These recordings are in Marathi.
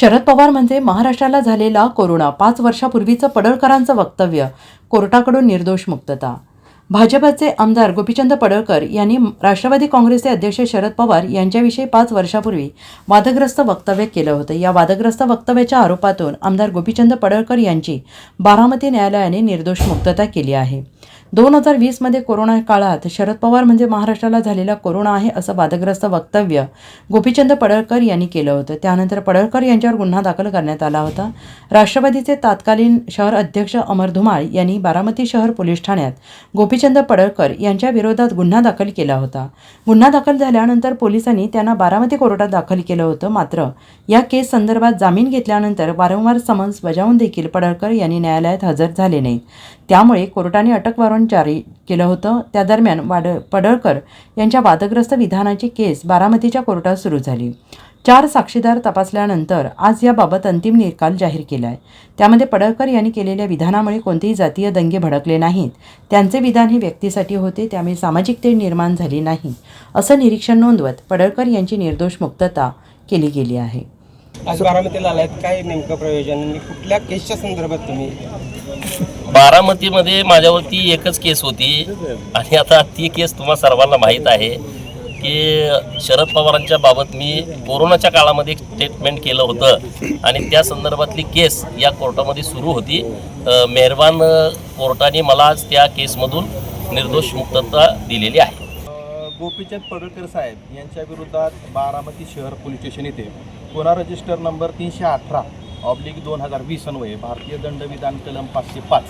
शरद पवार म्हणजे महाराष्ट्राला झालेला कोरोना पाच वर्षापूर्वीचं पडळकरांचं वक्तव्य कोर्टाकडून निर्दोष मुक्तता. भाजपचे आमदार गोपीचंद पडळकर यांनी राष्ट्रवादी काँग्रेसचे अध्यक्ष शरद पवार यांच्याविषयी पाच वर्षापूर्वी वादग्रस्त वक्तव्य केलं होतं. या वादग्रस्त वक्तव्याच्या आरोपातून आमदार गोपीचंद पडळकर यांची बारामती न्यायालयाने निर्दोष मुक्तता केली आहे. दोन हजार वीसमध्ये कोरोना काळात शरद पवार म्हणजे महाराष्ट्राला झालेला कोरोना आहे असं वादग्रस्त वक्तव्य गोपीचंद पडळकर यांनी केलं होतं. त्यानंतर पडळकर यांच्यावर गुन्हा दाखल करण्यात आला होता. राष्ट्रवादीचे तत्कालीन शहर अध्यक्ष अमर धुमाळ यांनी बारामती शहर पोलीस ठाण्यात गोपीचंद पडळकर यांच्या विरोधात गुन्हा दाखल केला होता. गुन्हा दाखल झाल्यानंतर पोलिसांनी त्यांना बारामती कोर्टात दाखल केलं होतं. मात्र या केस संदर्भात जामीन घेतल्यानंतर वारंवार समन्स बजावून देखील पडळकर यांनी न्यायालयात हजर झाले नाहीत. त्यामुळे कोर्टाने अटक वॉरंट जारी केलं होतं. त्या दरम्यान वाड पडळकर यांच्या वादग्रस्त विधानाची केस बारामतीच्या कोर्टात सुरू झाली. चार साक्षीदार तपासल्यानंतर आज याबाबत अंतिम निकाल जाहीर केला आहे त्यामध्ये पडळकर यांनी केलेल्या विधानामुळे कोणतेही जातीय दंगे भडकले नाहीत. त्यांचे विधान हे व्यक्तीसाठी होते त्यामुळे सामाजिक तेढ निर्माण झाली नाही असं निरीक्षण नोंदवत पडळकर यांची निर्दोष मुक्तता केली गेली आहे. आज बारामतीला आलायत काय नेमकं प्रयोजन कुठल्या केसच्या संदर्भात तुम्ही बारामतीमध्ये माझ्यावरती एकच केस होती. आणि आता ती केस तुम्हाला सर्वांना माहीत आहे की शरद पवारांच्या बाबत मी कोरोनाच्या काळामध्ये एक स्टेटमेंट केलं होतं. आणि त्या संदर्भातली केस या कोर्टामध्ये सुरू होती. मेहरबान कोर्टाने मला आज त्या केसमधून निर्दोष मुक्तता दिलेली आहे. गोपीचंद पडळकर साहेब यांच्या विरोधात बारामती शहर पोलीस स्टेशन येथे गुन्हा रजिस्टर नंबर तीनशे अठरा ऑब्लिक दोन हजार वीस अन्वये भारतीय दंडविधान कलम पाचशे पाच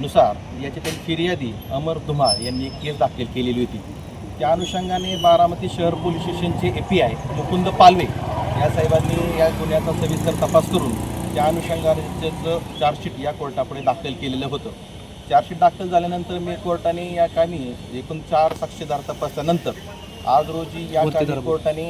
नुसार याच्यातील फिर्यादी अमर धुमाळ यांनी केस दाखल केलेली होती. त्या अनुषंगाने बारामती शहर पोलीस स्टेशनचे A P I Mukund Palve या साहेबांनी या गुन्ह्याचा सविस्तर तपास करून त्या अनुषंगाने त्याचं चार्जशीट या कोर्टापुढे दाखल केलेलं होतं. चार्जशीट दाखल झाल्यानंतर मी कोर्टाने या कामी एकूण चार साक्षीदार तपासल्यानंतर आज रोजी या कामी कोर्टाने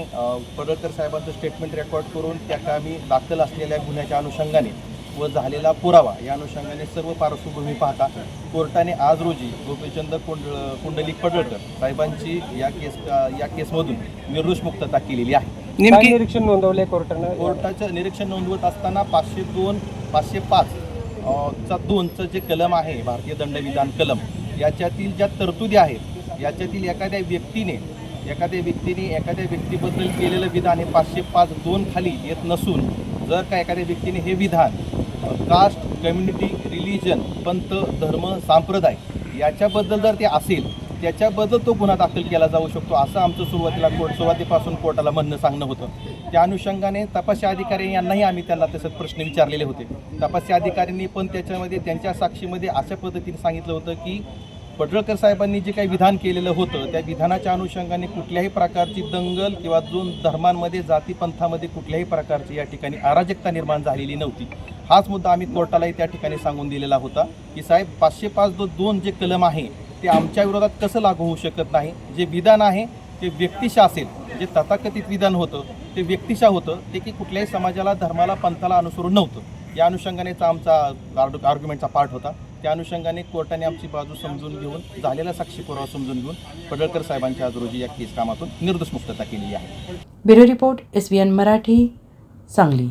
पडळकर साहेबांचं स्टेटमेंट रेकॉर्ड करून त्या कामी दाखल असलेल्या गुन्ह्याच्या अनुषंगाने व झालेला पुरावा या अनुषंगाने सर्व पार्श्वभूमी पाहता कोर्टाने आज रोजी गोपीचंद कुंड कुंडलिक पडळकर साहेबांची या केस या केसमधून निर्दोष मुक्तता केलेली आहे. नेमकी निरीक्षण नोंदवलंय कोर्टानं? कोर्टाचं निरीक्षण नोंदवत असताना पाचशे दोन पाचशे पाच चा दोनचं जे कलम आहे भारतीय दंडविधान कलम याच्यातील ज्या तरतुदी आहेत याच्यातील एखाद्या व्यक्तीने एखाद्या व्यक्तीने एखाद्या व्यक्तीबद्दल केलेलं विधान हे पाचशे पाच दोन खाली येत नसून जर का एखाद्या व्यक्तीने हे विधान कास्ट कम्युनिटी रिलिजन पंथ धर्म संप्रदाय याच्याबद्दल जर ते असेल त्याच्याबद्दल तो गुन्हा दाखल केला जाऊ शकतो असं आमचं सुरुवातीला कोर्ट सुरुवातीपासून कोर्टाला म्हणणं सांगणं होतं. त्या अनुषंगाने तपासी अधिकारी यांनाही आम्ही त्यांना तसंच प्रश्न विचारलेले होते. तपासी अधिकाऱ्यांनी पण त्याच्यामध्ये त्यांच्या साक्षीमध्ये अशा पद्धतीने सांगितलं होतं की पडळकर साहेबांनी जे काही विधान केलेलं होतं त्या विधानाच्या अनुषंगाने कुठल्याही प्रकारची दंगल किंवा दोन धर्मांमध्ये जातीपंथामध्ये कुठल्याही प्रकारची या ठिकाणी अराजकता निर्माण झालेली नव्हती. हाच मुद्दा आम्ही कोर्टालाही त्या ठिकाणी सांगून दिलेला होता की साहेब पाचशे पाच दो दोन जे कलम आहे ते आमच्या विरोधात कसं लागू होऊ शकत नाही? जे विधान आहे ते व्यक्तिशा असेल जे तथाकथित विधान होतं ते व्यक्तिशा होतं ते की कुठल्याही समाजाला धर्माला पंथाला अनुसरून नव्हतं. या अनुषंगानेचा आमचा आर्ग्युमेंटचा पार्ट होता. त्या अनुषंगाने कोर्टाने आमची बाजू समजून घेऊन झालेला साक्षी पुरावा समजून घेऊन पडळकर साहेबांच्या आज रोजी या केस कामातून निर्दोष मुक्तता केली आहे. Bureau report S B N Marathi Sangli.